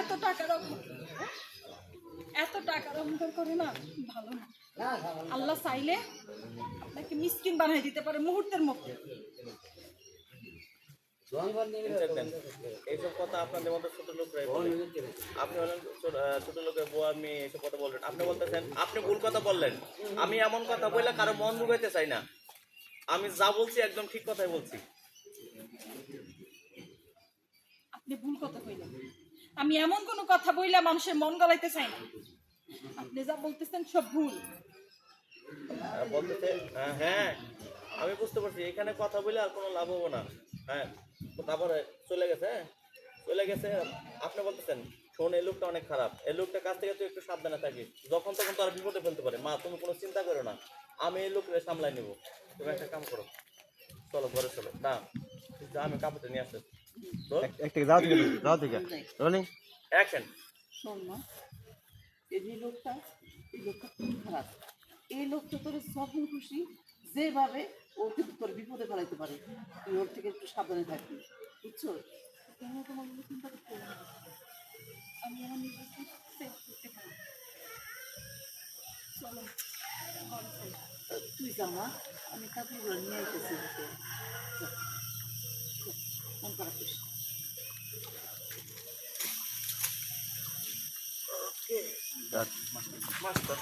এত টাকার এত টাকার অহংকার করে না ভালো না। আল্লাহ চাইলে আপনাকে মিসকিন বানাই দিতে পারে মুহূর্তের মধ্যে। এইসব কথা আপনাদের মতো ছোট লোকরাই আপনি ছোট লোকের এইসব কথা বললেন। আপনি বলতেছেন আপনি ভুল কথা বললেন। আমি এমন কথা বললে কারও মন ডুবাইতে চাই না। আমি যা বলছি একদম ঠিক কথাই বলছি। আপনি ভুল কথা কইলেন। আমি এমন কোনো কথা বইলা মানুষের মন গলাইতে চাই না। আপনি যা বলতেছেন সব ভুল। বলতেছে হ্যাঁ, হ্যাঁ আমি বুঝতে পারছি। এখানে কথা বলে আর কোনো লাভ হব না। হ্যাঁ তারপরে চলে গেছে হ্যাঁ। চলে গেছে আপনি বলতেছেন শোন এই লোকটা অনেক খারাপ। এই লোকটা কাছ থেকে তুই একটু সাবধানে থাকিস যখন তখন তো আর বিপদে ফেলতে পারে। মা তুমি কোনো চিন্তা করো না। আমি এই লোককে সামলাই নেব। তুমি একটা কাম করো। চলো ঘরে চলো। না আমি কাপড়টা নিয়ে আসতে এক থেকে অ্যাকশন শোন মা এই যে লোকটা এই লোকটা খুব খারাপ। এই লোকটা তোর যখন খুশি যেভাবে ও কিন্তু তোর বিপদে ফেলাইতে পারে। তুই ওর থেকে একটু সাবধানে থাকবি বুঝছ? কেন তোমার চিন্তা করতে আমি আমার নিজেকে সেভ করতে পারি চলো তুই যা মা আমি কাপড়গুলো নিয়ে। যা, মন খারাপ করিস না। মাস্টার